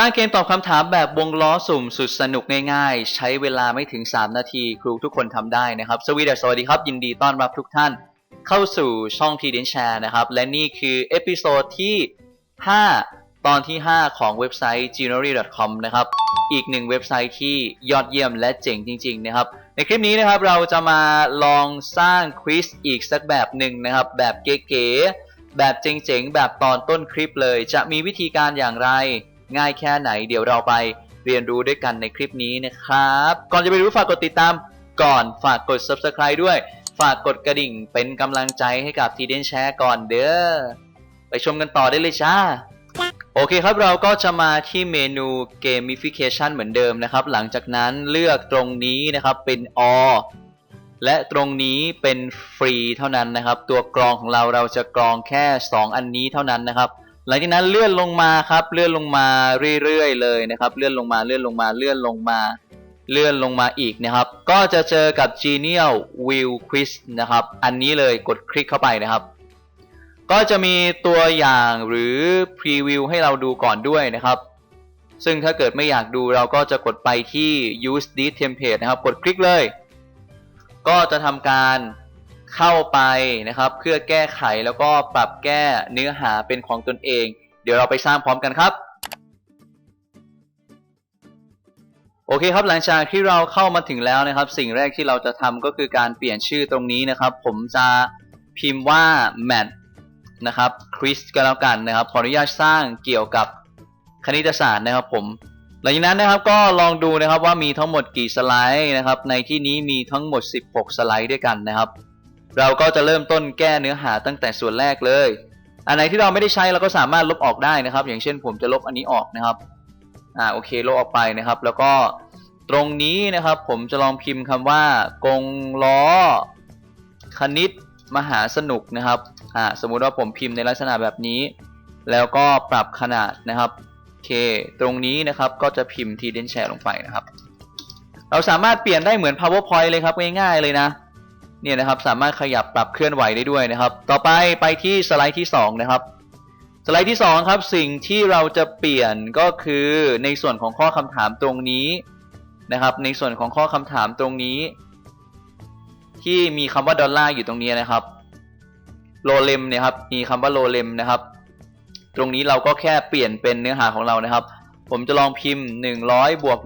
สร้างเกมตอบคำถามแบบวงล้อสุ่มสุดสนุกง่ายๆ ใช้เวลาไม่ถึง 3 นาที ครูทุกคนทำได้นะครับ สวีดัสสวัสดีครับ ยินดีต้อนรับทุกท่าน เข้าสู่ช่องทีเดนแชร์นะครับ และนี่คือเอพิโซดที่ 5 ตอนที่ 5 ของเว็บไซต์ g n o r y c o m นะครับ อีกหนึ่งเว็บไซต์ที่ยอดเยี่ยมและเจ๋งจริงๆนะครับ ในคลิปนี้นะครับเราจะมาลองสร้างควิสอีกสักแบบหนึ่งนะครับ แบบเก๋ๆแบบเจ๋งๆ แบบตอนต้นคลิปเลย จะมีวิธีการอย่างไร ง่ายแค่ไหนเดี๋ยวเราไปเรียนรู้ด้วยกันในคลิปนี้นะครับ ก่อนจะไปรู้ฝากกดติดตามก่อนฝากกด subscribe ด้วย ฝากกดกระดิ่งเป็นกำลังใจให้กับทีเดนแชร์ก่อนเด้อไปชมกันต่อได้เลยจ้าโอเคครับเราก็จะมาที่เมนู gamification เหมือนเดิมนะครับ หลังจากนั้นเลือกตรงนี้นะครับเป็น all และตรงนี้เป็นฟรีเท่านั้นนะครับ ตัวกรองของเราเราจะกรองแค่ 2 อันนี้เท่านั้นนะครับ หลังจากนั้นเลื่อนลงมาครับ เลื่อนลงมาเรื่อยๆเลยนะครับ เลื่อนลงมาเลื่อนลงมาเลื่อนลงมาเลื่อนลงมาอีกนะครับ ก็จะเจอกับ Genial View Quiz นะครับ อันนี้เลยกดคลิกเข้าไปนะครับ ก็จะมีตัวอย่างหรือพรีวิวให้เราดูก่อนด้วยนะครับ ซึ่งถ้าเกิดไม่อยากดูเราก็จะกดไปที่ use this template นะครับ กดคลิกเลย ก็จะทำการ เข้าไปนะครับ เพื่อแก้ไขแล้วก็ปรับแก้เนื้อหาเป็นของตนเอง เดี๋ยวเราไปสร้างพร้อมกันครับโอเคครับหลังจากที่เราเข้ามาถึงแล้วนะครับ สิ่งแรกที่เราจะทำก็คือการเปลี่ยนชื่อตรงนี้นะครับ ผมจะพิมพ์ว่า mat นะครับคริสก็แล้วกันนะครับ ขออนุญาตสร้างเกี่ยวกับคณิตศาสตร์นะครับผมหลังจากนั้นนะครับก็ลองดูนะครับว่ามีทั้งหมดกี่สไลด์นะครับ ในที่นี้มีทั้งหมด 16 สไลด์ด้วยกันนะครับ เราก็จะเริ่มต้นแก้เนื้อหาตั้งแต่ส่วนแรกเลย อันไหนที่เราไม่ได้ใช้เราก็สามารถลบออกได้นะครับ อย่างเช่นผมจะลบอันนี้ออกนะครับอ่าโอเคลบออกไปนะครับ แล้วก็ตรงนี้นะครับผมจะลองพิมพ์คำว่ากงล้อ คณิตมหาสนุกนะครับอ่าสมมุติว่าผมพิมพ์ในลักษณะแบบนี้ แล้วก็ปรับขนาดนะครับโอเค ตรงนี้นะครับก็จะพิมพ์ทีเดนแชร์ลงไปนะครับ เราสามารถเปลี่ยนได้เหมือน powerpoint เลยครับง่ายๆเลยนะ เนี่ยนะครับสามารถขยับปรับเคลื่อนไหวได้ด้วยนะครับ ต่อไปไปที่สไลด์ที่ 2 นะครับ สไลด์ที่ 2 ครับสิ่งที่เราจะเปลี่ยนก็คือในส่วนของข้อคำถามตรงนี้นะครับ ในส่วนของข้อคำถามตรงนี้ ที่มีคำว่าดอลลาร์อยู่ตรงนี้นะครับโลเลมเนี่ยครับมีคำว่าโลเลมนะครับ ตรงนี้เราก็แค่เปลี่ยนเป็นเนื้อหาของเรานะครับ ผมจะลองพิมพ์ 100บวก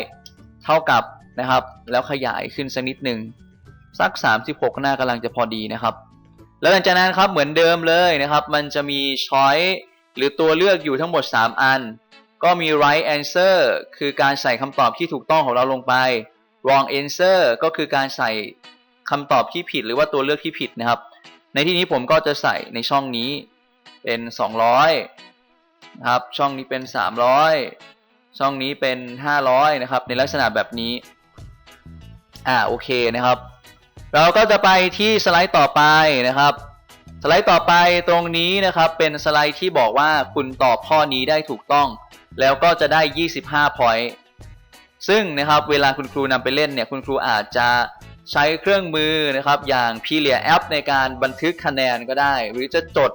100 เท่ากับนะครับ แล้วขยายขึ้นสักนิดหนึ่ง สัก 36 หน้ากำลังจะพอดีนะครับ แล้วหลังจากนั้นครับเหมือนเดิมเลยนะครับ มันจะมีช้อยหรือตัวเลือกอยู่ทั้งหมด 3 อัน ก็มี right answer คือการใส่คำตอบที่ถูกต้องของเราลงไป wrong answer ก็คือการใส่คำตอบที่ผิดหรือว่าตัวเลือกที่ผิดนะครับ ในที่นี้ผมก็จะใส่ในช่องนี้เป็น 200นะครับ ช่องนี้เป็น 300 ช่องนี้เป็น 500 นะครับ ในลักษณะแบบนี้ อ่า โอเคนะครับ เราก็จะไปที่สไลด์ต่อไปนะครับ สไลด์ต่อไปตรงนี้นะครับ เป็นสไลด์ที่บอกว่าคุณตอบข้อนี้ได้ถูกต้อง แล้วก็จะได้ 25 point ซึ่งนะครับเวลาคุณครูนำไปเล่นเนี่ยคุณครูอาจจะใช้เครื่องมือนะครับ อย่าง p l e a App ในการบันทึกคะแนนก็ได้ หรือจะจด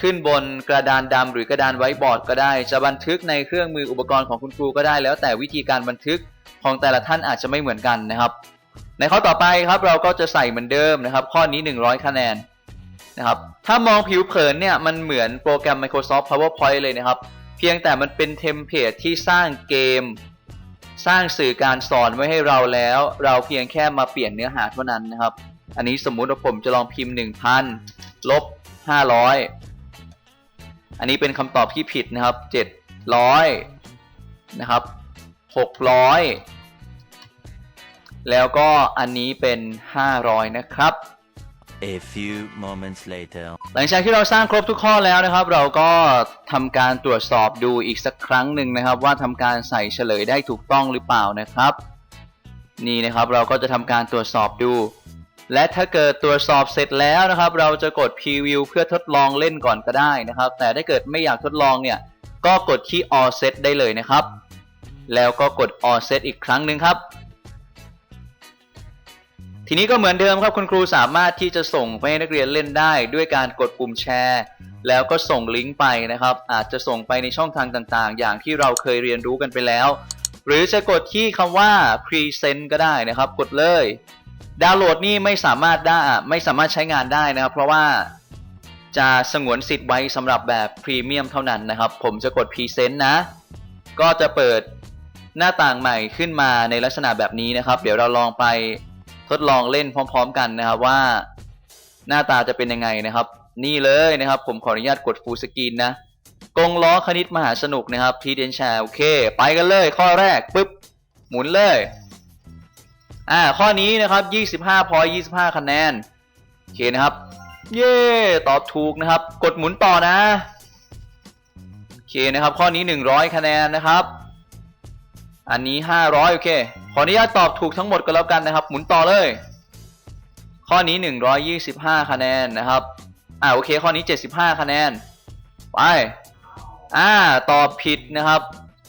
ขึ้นบนกระดานดำหรือกระดานไว้บอร์ดก็ได้ จะบันทึกในเครื่องมืออุปกรณ์ของคุณครูก็ได้ แล้วแต่วิธีการบันทึกของแต่ละท่านอาจจะไม่เหมือนกันนะครับ ในข้อต่อไปครับเราก็จะใส่เหมือนเดิมนะครับ ข้อนี้ 100 คะแนนนะครับถ้ามองผิวเผินเนี่ยมันเหมือนโปรแกรม Microsoft PowerPoint เลยนะครับ เพียงแต่มันเป็นเทมเพลตที่สร้างเกม สร้างสื่อการสอนไว้ให้เราแล้ว เราเพียงแค่มาเปลี่ยนเนื้อหาเท่านั้นนะครับ อันนี้สมมุติว่าผมจะลองพิมพ์ 1,000ลบ500 อันนี้เป็นคำตอบที่ผิดนะครับ 700 นะครับ 600 แล้วก็อันนี้เป็น 500 นะครับ A few moments later. หลังจากที่เราสร้างครบทุกข้อแล้วนะครับ เราก็ทำการตรวจสอบดูอีกสักครั้งหนึ่งนะครับ ว่าทำการใส่เฉลยได้ถูกต้องหรือเปล่านะครับ นี่นะครับเราก็จะทำการตรวจสอบดู และถ้าเกิดตรวจสอบเสร็จแล้วนะครับ เราจะกด preview เพื่อทดลองเล่นก่อนก็ได้นะครับ แต่ถ้าเกิดไม่อยากทดลองเนี่ย ก็กดที่ all set ได้เลยนะครับ แล้วก็กด all set อีกครั้งหนึ่งครับ ทีนี้ก็เหมือนเดิมครับคุณครูสามารถที่จะส่งไปให้นักเรียนเล่นได้ ด้วยการกดปุ่มแชร์ แล้วก็ส่งลิงก์ไปนะครับ อาจจะส่งไปในช่องทางต่างๆ อย่างที่เราเคยเรียนรู้กันไปแล้ว หรือจะกดที่คำว่า present ก็ได้นะครับ กดเลย ดาวน์โหลดนี่ไม่สามารถได้ไม่สามารถใช้งานได้นะครับ เพราะว่าจะสงวนสิทธิ์ไว้สำหรับแบบพรีเมียมเท่านั้นนะครับ ผมจะกด present นะ ก็จะเปิดหน้าต่างใหม่ขึ้นมาในลักษณะแบบนี้นะครับ เดี๋ยวเราลองไป ทดลองเล่นพร้อม ๆ กันนะครับว่าหน้าตาจะเป็นยังไงนะครับ นี่เลยนะครับ ผมขออนุญาตกด full screen นะกงล้อคณิตมหาสนุกนะครับทีเดนแชร์โอเค ไปกันเลย ข้อแรกปุ๊บหมุนเลยอ่าข้อนี้นะครับ 25พอย25 คะแนนโอเคนะครับ เย้ตอบถูกนะครับ กดหมุนต่อนะโอเคนะครับ ข้อนี้ 100 คะแนนนะครับ อันนี้ 500 โอเค ขออนุญาตตอบถูกทั้งหมดก็แล้วกันนะครับ หมุนต่อเลย ข้อนี้ 125 คะแนนนะครับ อ่าโอเค ข้อนี้ 75 คะแนน ไป อ่า ตอบผิดนะครับ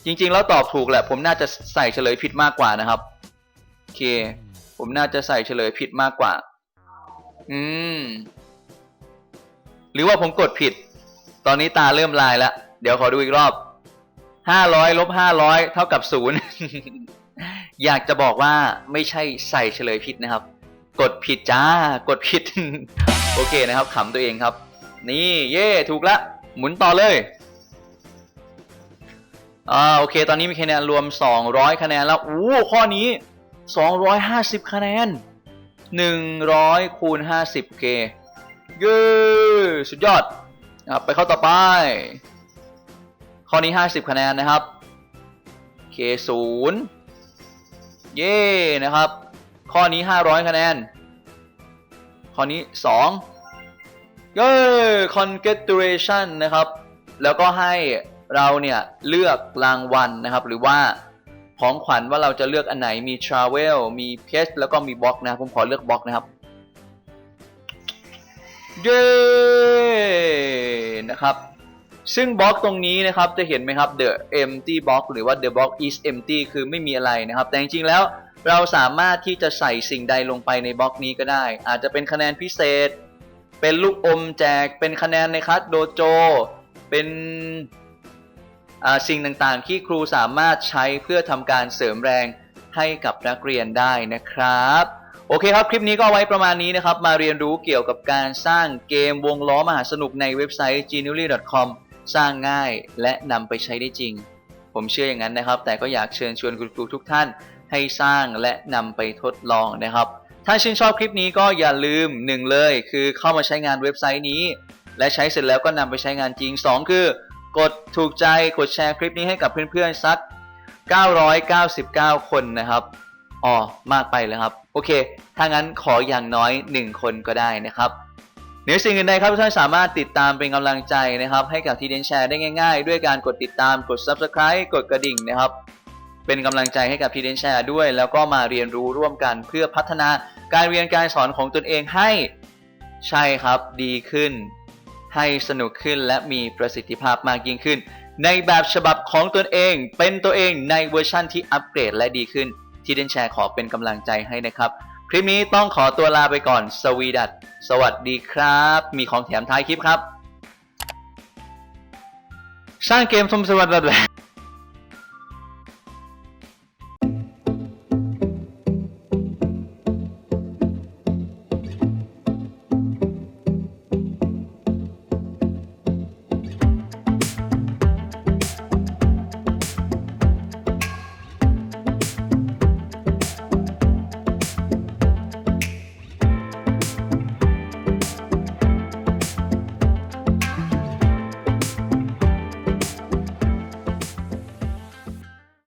จริงๆ แล้วตอบถูกแหละ ผมน่าจะใส่เฉลยผิดมากกว่านะครับ โอเค ผมน่าจะใส่เฉลยผิดมากกว่า อืม หรือว่าผมกดผิด ตอนนี้ตาเริ่มลายแล้ว เดี๋ยวขอดูอีกรอบ ห้าร้อยลบห้าร้อยเท่ากับศูนย์อยากจะบอกว่าไม่ใช่ใส่เฉลยผิดนะครับ กดผิดจ้ากดผิด โอเคนะครับขำตัวเองครับ นี่เย่ถูกละ หมุนต่อเลยอ่าโอเค ตอนนี้มีคะแนนรวม 200 คะแนนแล้วอู้ข้อนี้ 250 คะแนน 100คูณ50โอเคเย้สุดยอดอไปเข้อต่อไป ข้อนี้ 50 คะแนนนะครับเคศูนย์เย้นะครับ ข้อนี้ 500 คะแนน ข้อนี้ 2 เย้ congratulation นะครับ แล้วก็ให้เราเนี่ยเลือกรางวัลนะครับ หรือว่าของขวัญว่าเราจะเลือกอันไหนมี travel มี pet แล้วก็มี box นะครับ ผมขอเลือก box นะครับ เย้ นะครับ ซึ่งบล็อกตรงนี้นะครับจะเห็นไหมครับ the empty box หรือว่า the box is empty คือไม่มีอะไรนะครับ แต่จริงๆแล้วเราสามารถที่จะใส่สิ่งใดลงไปในบล็อกนี้ก็ได้ อาจจะเป็นคะแนนพิเศษ เป็นลูกอมแจก เป็นคะแนนในคัสโดโจ เป็นสิ่งต่างๆ ที่ครูสามารถใช้เพื่อทำการเสริมแรงให้กับนักเรียนได้นะครับ โอเคครับ คลิปนี้ก็ไว้ประมาณนี้นะครับ มาเรียนรู้เกี่ยวกับการสร้างเกมวงล้อมหาสนุกในเว็บไซต์ genially.com สร้างง่ายและนำไปใช้ได้จริง ผมเชื่ออย่างนั้นนะครับ แต่ก็อยากเชิญชวนคุณครูทุกท่านให้สร้างและนำไปทดลองนะครับ ถ้าชื่นชอบคลิปนี้ก็อย่าลืมหนึ่งเลย คือเข้ามาใช้งานเว็บไซต์นี้ และใช้เสร็จแล้วก็นำไปใช้งานจริง 2 คือกดถูกใจกดแชร์คลิปนี้ให้กับเพื่อนๆสัก 999 คนนะครับอ๋อมากไปแล้วครับ โอเค ถ้างั้นขออย่างน้อย 1 คนก็ได้นะครับ เหนือสิ่งอื่นใดครับทุกท่านสามารถติดตามเป็นกำลังใจนะครับ ให้กับทีเดนแชร์ได้ง่ายๆ ด้วยการกดติดตามกด Subscribe กดกระดิ่งนะครับ เป็นกำลังใจให้กับทีเดนแชร์ด้วย แล้วก็มาเรียนรู้ร่วมกันเพื่อพัฒนาการเรียนการสอนของตนเองให้ใช่ครับดีขึ้น ให้สนุกขึ้นและมีประสิทธิภาพมากยิ่งขึ้น ในแบบฉบับของตนเอง เป็นตัวเองในเวอร์ชั่นที่อัปเกรดและดีขึ้นทีเดนแชร์ขอเป็นกำลังใจให้นะครับ คลิปนี้ต้องขอตัวลาไปก่อน สวีดัตสวัสดีครับ มีของแถมท้ายคลิปครับ สร้างเกมสมสวัสดิ์